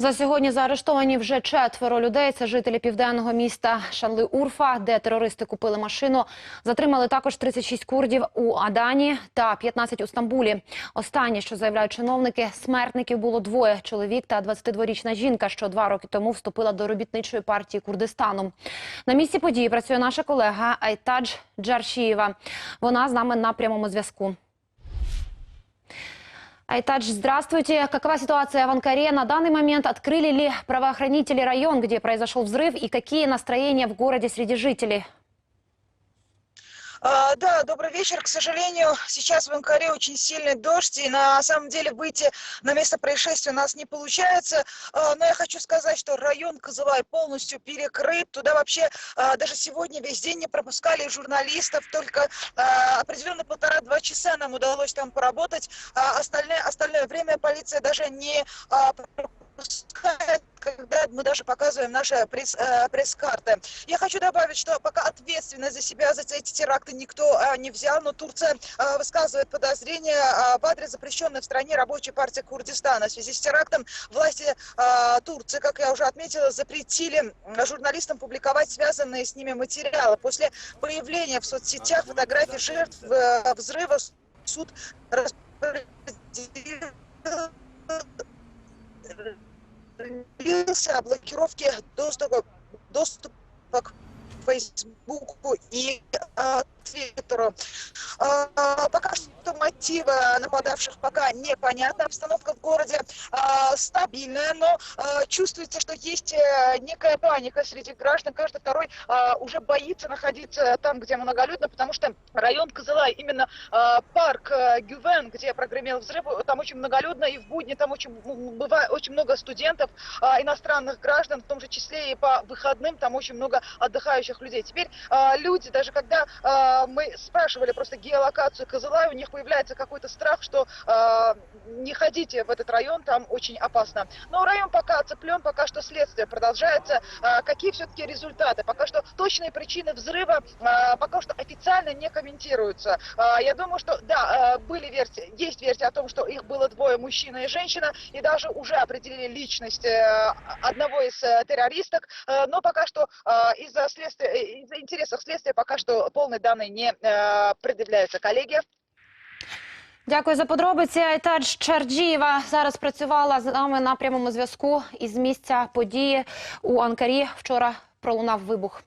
За сьогодні заарештовані вже четверо людей. Це жителі південного міста Шанли-Урфа, де терористи купили машину. Затримали також 36 курдів у Адані та 15 у Стамбулі. Останнє, що заявляють чиновники, смертників було двоє – чоловік та 22-річна жінка, що два роки тому вступила до робітничої партії Курдистану. На місці події працює наша колега Айтадж Джаршієва. Вона з нами на прямому зв'язку. Айтадж, здравствуйте. Какова ситуация в Анкаре? На данный момент открыли ли правоохранители район, где произошел взрыв, и какие настроения в городе среди жителей? А, Да, добрый вечер. К сожалению, сейчас в Анкаре очень сильный дождь, и на самом деле выйти на место происшествия у нас не получается. А, Но я хочу сказать, что район Козылай полностью перекрыт. Туда вообще а, даже сегодня весь день не пропускали журналистов. Только определенно полтора-два часа нам удалось там поработать. Остальное, остальное время полиция даже не пропускает когда мы даже показываем наши пресс, э, пресс-карты. Я хочу добавить, что пока ответственность за себя, за эти теракты никто э, не взял, но Турция э, высказывает подозрения в адрес запрещенной в стране рабочей партии Курдистана. В связи с терактом власти Турции, как я уже отметила, запретили журналистам публиковать связанные с ними материалы. После появления в соцсетях фотографий жертв взрыва суд распорядился добился блокировки доступа, доступа к Фейсбуку и э, Твиттеру. Э, пока что мотивы нападавших пока непонятна. Обстановка в городе э, стабильная, но э, чувствуется, что есть э, некая паника среди граждан. Каждый второй уже боится находиться там, где многолюдно, потому что район Козылай, именно парк э, Гювен, где прогремел взрыв, там очень многолюдно, и в будни там очень, бывает, очень много студентов, а, иностранных граждан, в том же числе и по выходным там очень много отдыхающих людей. Теперь а, люди, даже когда а, мы спрашивали просто геолокацию Козылай, у них появляется какой-то страх, что а, не ходите в этот район, там очень опасно. Но район пока оцеплен, пока что следствие продолжается. А, какие все-таки результаты? Пока что точные причины взрыва а, пока что официально не комментируются. А, я думаю, что да, а, были версии, есть версия о том, что их было двое, мужчина и женщина, и даже уже определили личность э, одного из э, террористок, Э, но пока что из-за следствия, из-за интересов следствия пока что полные данные не пред'являються. Колеги. Дякую за подробиці. Айтадж Чарджієва зараз працювала з нами на прямому зв'язку із місця події у Анкарі. Вчора пролунав вибух.